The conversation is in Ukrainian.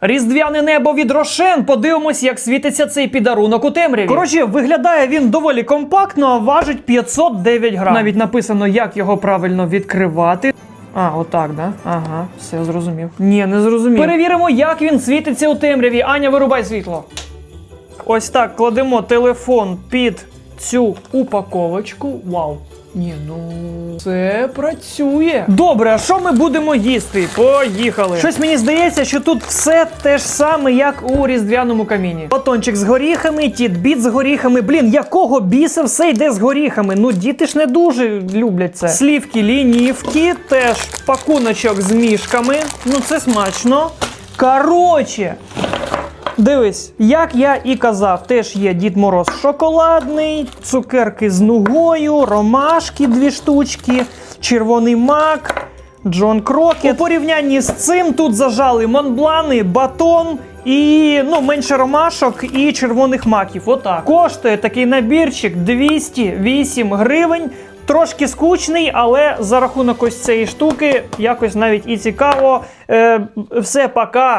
Різдвяне небо від Рошен. Подивимось, як світиться цей підарунок у темряві. Коротше, виглядає він доволі компактно, а важить 509 грам. Навіть написано, як його правильно відкривати. А, отак, да? Ага, все зрозумів. Ні, не зрозумів. Перевіримо, як він світиться у темряві. Аня, вирубай світло. Ось так кладемо телефон під цю упаковочку. Вау. Ні, ну це працює. Добре, а що ми будемо їсти? Поїхали. Щось мені здається, що тут все те ж саме, як у різдвяному каміні. Батончик з горіхами, тітбіт з горіхами. Блін, якого біса все йде з горіхами? Ну діти ж не дуже люблять це. Слівки, лінівки, теж пакуночок з мішками. Ну це смачно. Короче, Дивись, як я і казав, теж є Дід Мороз шоколадний, цукерки з нугою, ромашки дві штучки, червоний мак, Джон Крокет. У порівнянні з цим тут зажали монблани, батон і ну, менше ромашок і червоних маків. Отак. Коштує такий набірчик 208 гривень. Трошки скучний, але за рахунок ось цієї штуки якось навіть і цікаво. Е, все, пока.